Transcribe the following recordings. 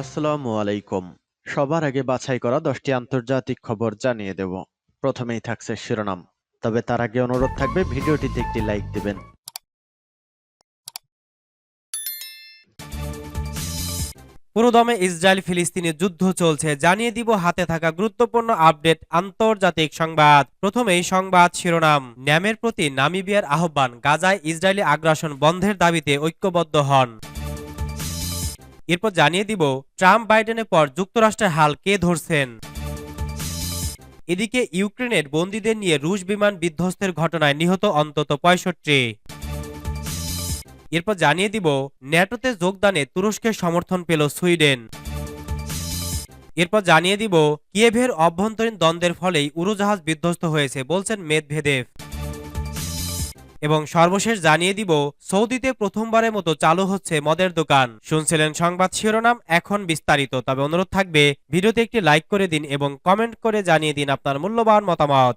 আসসালামু আলাইকুম। সবার আগে বাছাই করা দশটি আন্তর্জাতিক খবর জানিয়ে দেব। প্রথমেই থাকছে শিরোনাম। তবে তার আগে অনুরোধ থাকবে, ভিডিওটিতে একটি লাইক দিবেন। পুরোদমে ইসরায়েল ফিলিস্তিনি যুদ্ধ চলছে। জানিয়ে দিব, হাতে থাকা গুরুত্বপূর্ণ আপডেট, আন্তর্জাতিক সংবাদ। প্রথমেই সংবাদ শিরোনাম। ন্যামের প্রতি নামিবিয়ার আহ্বান, গাজায় ইসরায়েলি আগ্রাসন বন্ধের দাবিতে ঐক্যবদ্ধ হন। এরপর জানিয়ে দিব, ট্রাম্প বাইডেনের পর যুক্তরাষ্ট্রের হাল কে ধরছেন? এদিকে ইউক্রেনের বন্দীদের নিয়ে রুশ বিমান বিধ্বস্তের ঘটনায় নিহত অন্তত পঁয়ষট্টি। এরপর জানিয়ে দিব, ন্যাটোতে যোগদানে তুরস্কের সমর্থন পেল সুইডেন। এরপর জানিয়ে দিব, কিয়েভের অভ্যন্তরীণ দ্বন্দ্বের ফলেই উড়োজাহাজ বিধ্বস্ত হয়েছে, বলছেন মেদভেদেভ। এবং সর্বশেষ জানিয়ে দিব, সৌদিতে প্রথমবারের মতো চালু হচ্ছে মদের দোকান। শুনছিলেন সংবাদ শিরোনাম, এখন বিস্তারিত। তবে অনুরোধ থাকবে, ভিডিওতে একটি লাইক করে দিন এবং কমেন্ট করে জানিয়ে দিন আপনার মূল্যবান মতামত।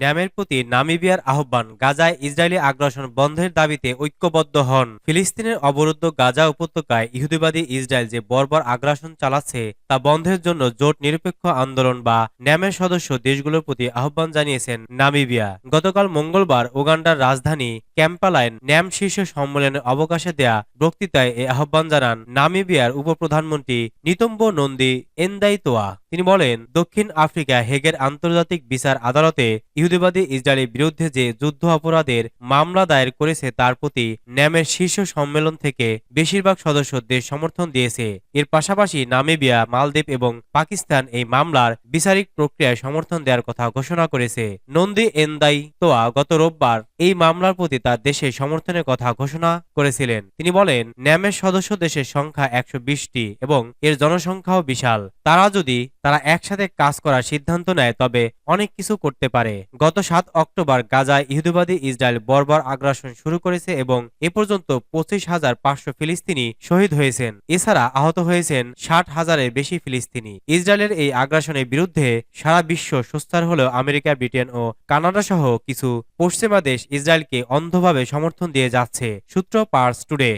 ন্যামের প্রতি নামিবিয়ার আহ্বান, গাজায় ইসরায়েলি আগ্রাসন বন্ধের দাবিতে ঐক্যবদ্ধ হন। ফিলিস্তিনের অবরুদ্ধ গাজা উপত্যকায় ইহুদিবাদী ইসরায়েল যে বর্বর আগ্রাসন চালাচ্ছে, তা বন্ধের জন্য জোট নিরপেক্ষ আন্দোলন বা ন্যামের সদস্য দেশগুলোর প্রতি আহ্বান জানিয়েছেন নামিবিয়া। গতকাল মঙ্গলবার উগান্ডার রাজধানী ক্যাম্পালাইন ন্যাম শীর্ষ সম্মেলনে অবকাশে দেয়া বক্তৃতায় এ আহ্বান জানান নামিবিয়ার উপপ্রধানমন্ত্রী নিতম্ব নন্দী এন্দাইতোয়া। তিনি বলেন, দক্ষিণ আফ্রিকা হেগের আন্তর্জাতিক বিচার আদালতে ইহুদিবাদী ইসরায়েলের বিরুদ্ধে যে যুদ্ধ অপরাধের মামলা দায়ের করেছে তার প্রতি ন্যামের শীর্ষ সম্মেলন থেকে বেশিরভাগ সদস্য দেশ সমর্থন দিয়েছে। এর পাশাপাশি নামিবিয়া, মালদ্বীপ এবং পাকিস্তান এই মামলার বিচারিক প্রক্রিয়ায় সমর্থন দেওয়ার কথা ঘোষণা করেছে। নন্দী এন্দাই তোয়া গত রোববার এই মামলার প্রতি তার দেশের সমর্থনের কথা ঘোষণা করেছিলেন। তিনি বলেন, ন্যামের সদস্য দেশের সংখ্যা একশো বিশটি এবং এর জনসংখ্যাও বিশাল। তারা যদি তারা একসাথে কাজ করার সিদ্ধান্ত নেয়, তবে অনেক কিছু করতে পারে। গত সাত অক্টোবর গাজায় ইহুদিবাদী ইসরায়েল বর্বর আগ্রাসন শুরু করেছে এবং এ পর্যন্ত পঁচিশ হাজার পাঁচশো ফিলিস্তিনি শহীদ হয়েছেন। এছাড়া আহত হয়েছেন ষাট হাজারের বেশি ফিলিস্তিনি। ইসরায়েলের এই আগ্রাসনের বিরুদ্ধে সারা বিশ্ব সুস্থার হলেও আমেরিকা, ব্রিটেন ও কানাডা সহ কিছু পশ্চিমা দেশ ইসরায়েলকে অন্ধভাবে সমর্থন দিয়ে যাচ্ছে। সূত্র পার্স টুডে।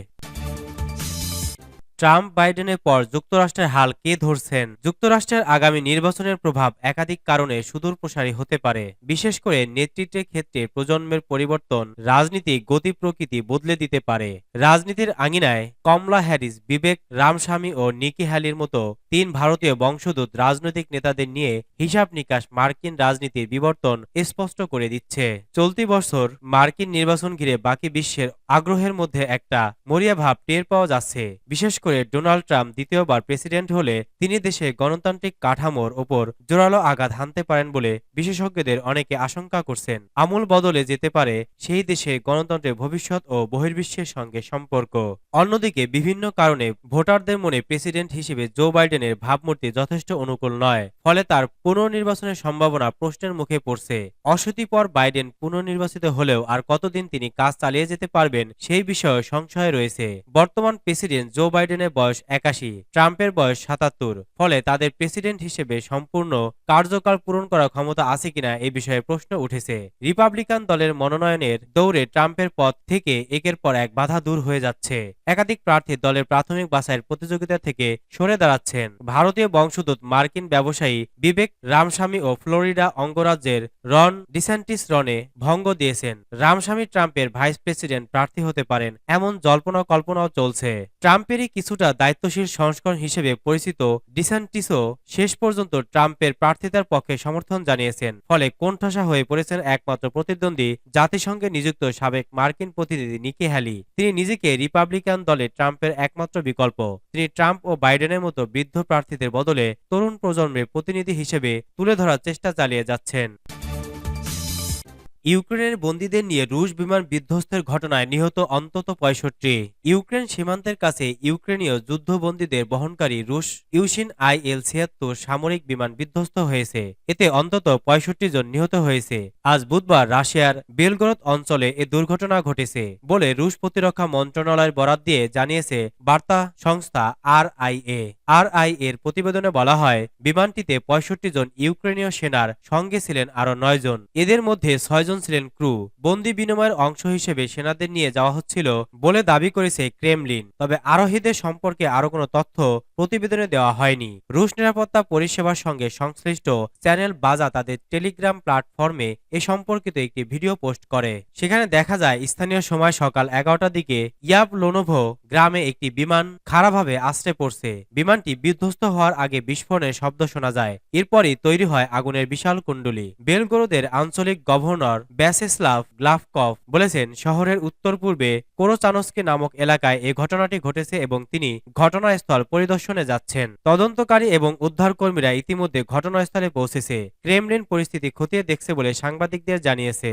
ট্রাম্প বাইডেনের পর যুক্তরাষ্ট্রের হাল কে ধরছেন? যুক্তরাষ্ট্রের আগামী নির্বাচনের প্রভাব একাধিক কারণে সুদূর প্রসারী হতে পারে। বিশেষ করে নেতৃত্বের ক্ষেত্রে প্রজন্মের পরিবর্তন রাজনীতিক গতি, প্রকৃতি বদলে দিতে পারে। রাজনীতির আঙিনায় কমলা হ্যারিস, বিবেক রামস্বামী ও নিকি হ্যালির মতো তিন ভারতীয় বংশদূত রাজনৈতিক নেতাদের নিয়ে হিসাব নিকাশ মার্কিন রাজনীতির বিবর্তন স্পষ্ট করে দিচ্ছে। চলতি বছর মার্কিন নির্বাচন ঘিরে বাকি বিশ্বের আগ্রহের মধ্যে একটা মরিয়া ভাব টের পাওয়া যাচ্ছে। বিশেষ করে ডোনাল্ড ট্রাম্প দ্বিতীয়বার প্রেসিডেন্ট হলে তিনি দেশে গণতান্ত্রিক কাঠামোর ওপর জোরালো আঘাত হানতে পারেন বলে বিশেষজ্ঞদের অনেকে আশঙ্কা করছেন। আমূল বদলে যেতে পারে সেই দেশে গণতন্ত্রের ভবিষ্যৎ ও বহির্বিশ্বের সঙ্গে সম্পর্ক। অন্যদিকে বিভিন্ন কারণে ভোটারদের মনে প্রেসিডেন্ট হিসেবে জো বাইডেনের ভাবমূর্তি যথেষ্ট অনুকূল নয়, ফলে তার পুনর্নির্বাচনের সম্ভাবনা প্রশ্নের মুখে পড়ছে। অসতিপর বাইডেন পুনর্নির্বাচিত হলেও আর কতদিন তিনি কাজ চালিয়ে যেতে পারবেন সেই বিষয়ে সংশয় রয়েছে। বর্তমান প্রেসিডেন্ট জো বাইডেনের বয়স একাশি, ট্রাম্পের বয়স সাতাত্তর, ফলে তাদের প্রেসিডেন্ট হিসেবে সম্পূর্ণ কার্যকাল পূরণ করার ক্ষমতা আছে কিনা এই বিষয়ে প্রশ্ন উঠেছে। রিপাবলিকান দলের মনোনয়নের দৌড়ে ট্রাম্পের পথ থেকে একের পর এক বাধা দূর হয়ে যাচ্ছে। একাধিক প্রার্থী দলের প্রাথমিক বাছাইয়ের প্রতিযোগিতা থেকে সরে দাঁড়াচ্ছেন। ভারতীয় বংশোদ্ভূত মার্কিন ব্যবসায়ী বিবেক রামস্বামী ও ফ্লোরিডা অঙ্গরাজ্যের রন ডিসেন্টিস রনে ভঙ্গ দিয়েছেন। রামস্বামী ট্রাম্পের ভাইস প্রেসিডেন্ট প্রার্থী হতে পারেন, এমন জল্পনা কল্পনাও চলছে। ট্রাম্পেরই কিছুটা দায়িত্বশীল সংস্করণ হিসেবে পরিচিত ডিসেন্টিসও শেষ পর্যন্ত ট্রাম্পের প্রার্থিতার পক্ষে সমর্থন জানিয়েছেন। ফলে কোণঠাসা হয়ে পড়েছেন একমাত্র প্রতিদ্বন্দ্বী জাতিসংঘে নিযুক্ত সাবেক মার্কিন প্রতিনিধি নিকি হ্যালি। তিনি নিজেকে রিপাবলিকান দলে ট্রাম্পের একমাত্র বিকল্প। তিনি ট্রাম্প ও বাইডেনের মতো বৃদ্ধ প্রার্থীদের বদলে তরুণ প্রজন্মের প্রতিনিধি হিসেবে তুলে ধরার চেষ্টা চালিয়ে যাচ্ছেন। ইউক্রেনের বন্দীদের নিয়ে রুশ বিমান বিধ্বস্তের ঘটনায় নিহত অন্তত পঁয়ষট্টি। ইউক্রেন সীমান্তের কাছে ইউক্রেনীয় যুদ্ধবন্দীদের বহনকারী রুশ ইউসিন আই এল ছিয়াত্তর সামরিক বিমান বিধ্বস্ত হয়েছে। এতে অন্তত পঁয়ষট্টি জন নিহত হয়েছে। আজ বুধবার রাশিয়ার বেলগরদ অঞ্চলে এ দুর্ঘটনা ঘটেছে বলে রুশ প্রতিরক্ষা মন্ত্রণালয়ের বরাত দিয়ে জানিয়েছে বার্তা সংস্থা আর আই এ আর আই এর প্রতিবেদনে বলা হয়, বিমানটিতে পঁয়ষট্টি জন ইউক্রেনীয় সেনার সঙ্গে ছিলেন আরও নয় জন। এদের মধ্যে ছয় ছয়জন ছিলেন ক্রু। বন্দি বিনিময়ের অংশ হিসেবে সেনাদের নিয়ে যাওয়া হচ্ছিল বলে দাবি করেছে ক্রেমলিন। তবে আরোহীদের সম্পর্কে আরও কোনো তথ্য প্রতিবেদনে দেওয়া হয়নি। রুশ নিরাপত্তা পরিষেবার সঙ্গে সংশ্লিষ্ট চ্যানেল বাজা তাদের টেলিগ্রাম প্ল্যাটফর্মে এ সম্পর্কিত একটি ভিডিও পোস্ট করে। সেখানে দেখা যায়, স্থানীয় সময় সকাল এগারোটার দিকে ইয়াব লোনোভো গ্রামে একটি বিমান খারাপভাবে আশ্রে পড়ছে। বিমানটি বিধ্বস্ত হওয়ার আগে বিস্ফোরণের শব্দ শোনা যায়। এরপরই তৈরি হয় আগুনের বিশাল কুণ্ডলী। বেলগোরোদের আঞ্চলিক গভর্নর ব্যাসেস্লাভ গ্লাভকভ বলেছেন, শহরের উত্তর পূর্বে কোরোচানস্কি নামক এলাকায় এ ঘটনাটি ঘটেছে এবং তিনি ঘটনাস্থল পরিদর্শনে যাচ্ছেন। তদন্তকারী এবং উদ্ধারকর্মীরা ইতিমধ্যে ঘটনাস্থলে পৌঁছেছে। ক্রেমলিন পরিস্থিতি খতিয়ে দেখছে বলে সাংবাদিকদের জানিয়েছে।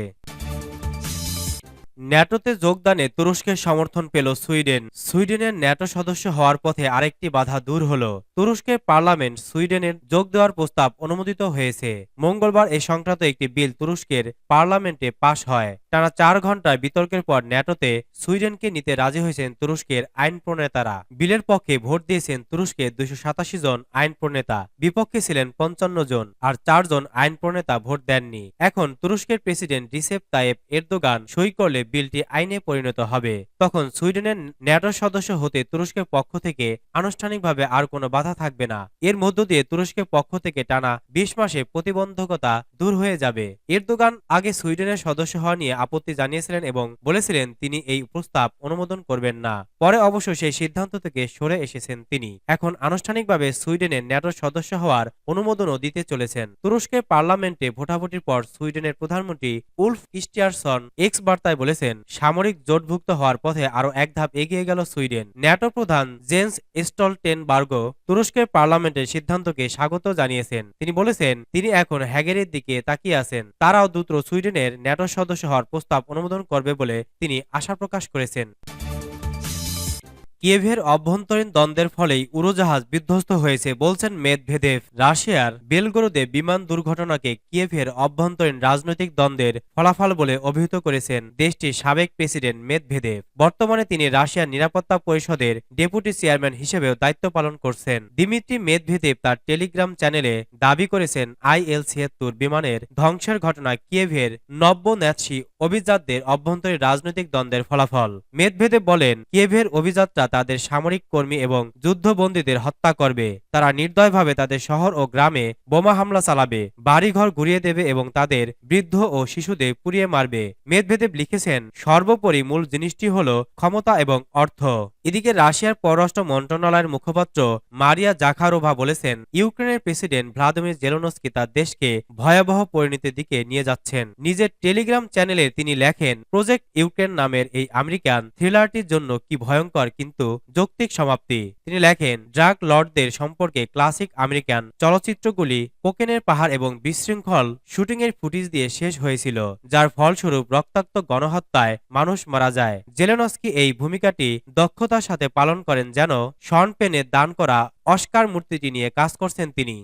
ন্যাটোতে যোগদানে তুরস্কের সমর্থন পেল সুইডেন। সুইডেনের ন্যাটো সদস্য হওয়ার পথে আরেকটি বাধা দূর হল। তুরস্কের পার্লামেন্ট সুইডেনের যোগ দেওয়ার প্রস্তাব অনুমোদিত হয়েছে। মঙ্গলবার এ সংক্রান্ত একটি বিল তুরস্কের পার্লামেন্টে পাশ হয়। টানা চার ঘণ্টার বিতর্কের পর ন্যাটোতে সুইডেনকে নিতে রাজি হয়েছেন তুরস্কের আইন প্রণেতারা বিলের পক্ষে ভোট দিয়েছেন তুরস্কের দুইশো সাতাশি জন আইন প্রণেতা বিপক্ষে ছিলেন পঞ্চান্ন জন আর চারজন আইন প্রণেতা ভোট দেননি। এখন তুরস্কের প্রেসিডেন্ট রিসেপ তায়েব এরদোগান সই করলে বিলটি আইনে পরিণত হবে। তখন সুইডেনের ন্যাটো সদস্য হতে তুরস্কের পক্ষ থেকে আনুষ্ঠানিকভাবে আর কোনো বাধা থাকবে না। এর মধ্য দিয়ে তুরস্কের পক্ষ থেকে টানা বিশ মাসে প্রতিবন্ধকতা দূর হয়ে যাবে। এরদোগান আগে সুইডেনের সদস্য হওয়া নিয়ে আপত্তি জানিয়েছিলেন এবং বলেছিলেন তিনি এই প্রস্তাব অনুমোদন করবেন না। পরে অবশ্য সেই সিদ্ধান্ত থেকে সরে এসেছেন তিনি। এখন আনুষ্ঠানিকভাবে সুইডেনের ন্যাটোর সদস্য হওয়ার অনুমোদনও দিতে চলেছেন। তুরস্কের পার্লামেন্টে ভোটাভুটির পর সুইডেনের প্রধানমন্ত্রী উলফ ক্রিস্টিয়ারসন এক্স বার্তায় বলেছেন, সামরিক জোটভুক্ত হওয়ার পথে আরও এক ধাপ এগিয়ে গেল সুইডেন। ন্যাটো প্রধান জেন্স স্টলটেনবার্গো তুরস্কের পার্লামেন্টের সিদ্ধান্তকে স্বাগত জানিয়েছেন। তিনি বলেছেন, তিনি এখন হ্যাগেরের দিকে তাকিয়ে আছেন। তারাও দ্রুত সুইডেনের ন্যাটো সদস্য হওয়ার প্রস্তাব অনুমোদন করবে বলে তিনি আশা প্রকাশ করেছেন। কিয়েভের অভ্যন্তরীণ দ্বন্দ্বের ফলেই উড়োজাহাজ বিধ্বস্ত হয়েছে বলছেন মেদভেদেভ। রাশিয়ার বেলগরোদে বিমান দুর্ঘটনাকে কিয়েভের অভ্যন্তরীণ রাজনৈতিক দ্বন্দ্বের ফলাফল বলে অভিহিত করেছেন দেশটির সাবেক প্রেসিডেন্ট মেদভেদেভ। বর্তমানে তিনি রাশিয়ার নিরাপত্তা পরিষদের ডেপুটি চেয়ারম্যান হিসেবেও দায়িত্ব পালন করছেন। দিমিত্রি মেদভেদেভ তার টেলিগ্রাম চ্যানেলে দাবি করেছেন, আইএল ছিয়াত্তর বিমানের ধ্বংসের ঘটনা কিয়েভের নব্য ন্যাৎসি অভিজাতদের অভ্যন্তরীণ রাজনৈতিক দ্বন্দ্বের ফলাফল। মেদভেদেভ বলেন, কিয়েভের অভিজাতরা তাদের সামরিক কর্মী এবং যুদ্ধবন্দীদের হত্যা করবে। তারা নির্দয়ভাবে তাদের শহর ও গ্রামে বোমা হামলা চালাবে, বাড়িঘর ঘুরিয়ে দেবে এবং তাদের বৃদ্ধ ও শিশুদের পুড়িয়ে মারবে। মেদভেদেব লিখেছেন, সর্বোপরি মূল জিনিসটি হল ক্ষমতা এবং অর্থ। এদিকে রাশিয়ার পররাষ্ট্র মন্ত্রণালয়ের মুখপাত্র মারিয়া জাখারোভা বলেছেন, ইউক্রেনের প্রেসিডেন্ট ভ্লাদিমির জেলোনস্কি তার দেশকে ভয়াবহ পরিণতির দিকে নিয়ে যাচ্ছেন। নিজের টেলিগ্রাম চ্যানেলে তিনি লেখেন, প্রজেক্ট ইউক্রেন নামের এই আমেরিকান থ্রিলারটির জন্য কি ভয়ঙ্কর, কিন্তু যৌক্তিক সমাপ্তি। তিনি লেখেন ড্রাগ লর্ডদের সম্পর্কে ক্লাসিক আমেরিকান চলচ্চিত্রগুলি কোকেনের পাহাড় এবং বিশৃঙ্খল শুটিংয়ের ফুটেজ দিয়ে শেষ হয়েছিল, যার ফলস্বরূপ রক্তাক্ত গণহত্যায় মানুষ মারা যায়। জেলেনস্কি এই ভূমিকাটি দক্ষতার সাথে পালন করেন যেন শন পেনে দান করা অস্কার মূর্তিটি নিয়ে কাজ করছেন তিনি।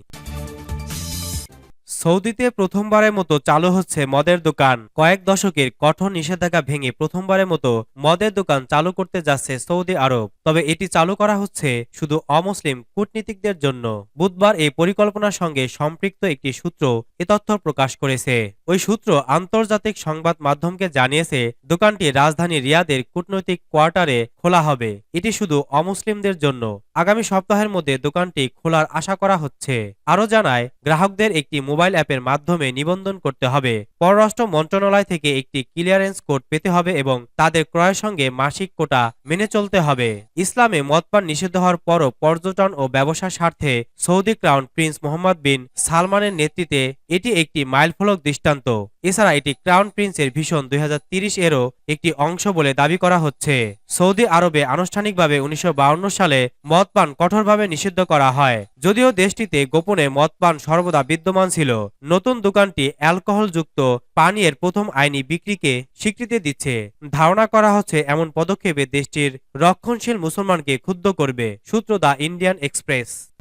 সৌদিতে প্রথমবারের মতো চালু হচ্ছে মদের দোকান। কয়েক দশকের কঠোর নিষেধাজ্ঞা ভেঙে প্রথমবারের মতো মদের দোকান চালু করতে যাচ্ছে সৌদি আরব। তবে এটি চালু করা হচ্ছে শুধু অমুসলিম কূটনীতিকদের জন্য। বুধবার এই পরিকল্পনার সঙ্গে সম্পৃক্ত একটি সূত্র এ তথ্য প্রকাশ করেছে। ওই সূত্র আন্তর্জাতিক সংবাদ মাধ্যমকে জানিয়েছে, দোকানটি রাজধানী রিয়াদের কূটনৈতিক কোয়ার্টারে খোলা হবে। এটি শুধু অমুসলিমদের জন্য আগামী সপ্তাহের মধ্যে দোকানটি খোলার আশা করা হচ্ছে। আরও জানায়, গ্রাহকদের একটি মোবাইল অ্যাপের মাধ্যমে নিবন্ধন করতে হবে। পররাষ্ট্র মন্ত্রণালয় থেকে একটি ক্লিয়ারেন্স কোড পেতে হবে এবং তাদের ক্রয়ের সঙ্গে মাসিক কোটা মেনে চলতে হবে। ইসলামে মদপান নিষিদ্ধ হওয়ার পরও পর্যটন ও ব্যবসার স্বার্থে Saudi crown prince Mohammed bin সালমানের নেতৃত্বে এটি একটি মাইলফলক দৃষ্টান্ত। এছাড়া এটি ক্রাউন প্রিন্সের ভীষণ দুই হাজার এরও একটি অংশ বলে দাবি করা হচ্ছে। সৌদি আরবে আনুষ্ঠানিকভাবে উনিশশো সালে মদপান কঠোরভাবে নিষিদ্ধ করা হয়। যদিও দেশটিতে গোপনে মদপান সর্বদা বিদ্যমান ছিল, নতুন দোকানটি অ্যালকোহলযুক্ত পানীয়ের প্রথম আইনি বিক্রিকে স্বীকৃতি দিচ্ছে। ধারণা করা হচ্ছে এমন পদক্ষেপে দেশটির রক্ষণশীল মুসলমানকে ক্ষুব্ধ করবে সূত্র দ্য ইন্ডিয়ান এক্সপ্রেস।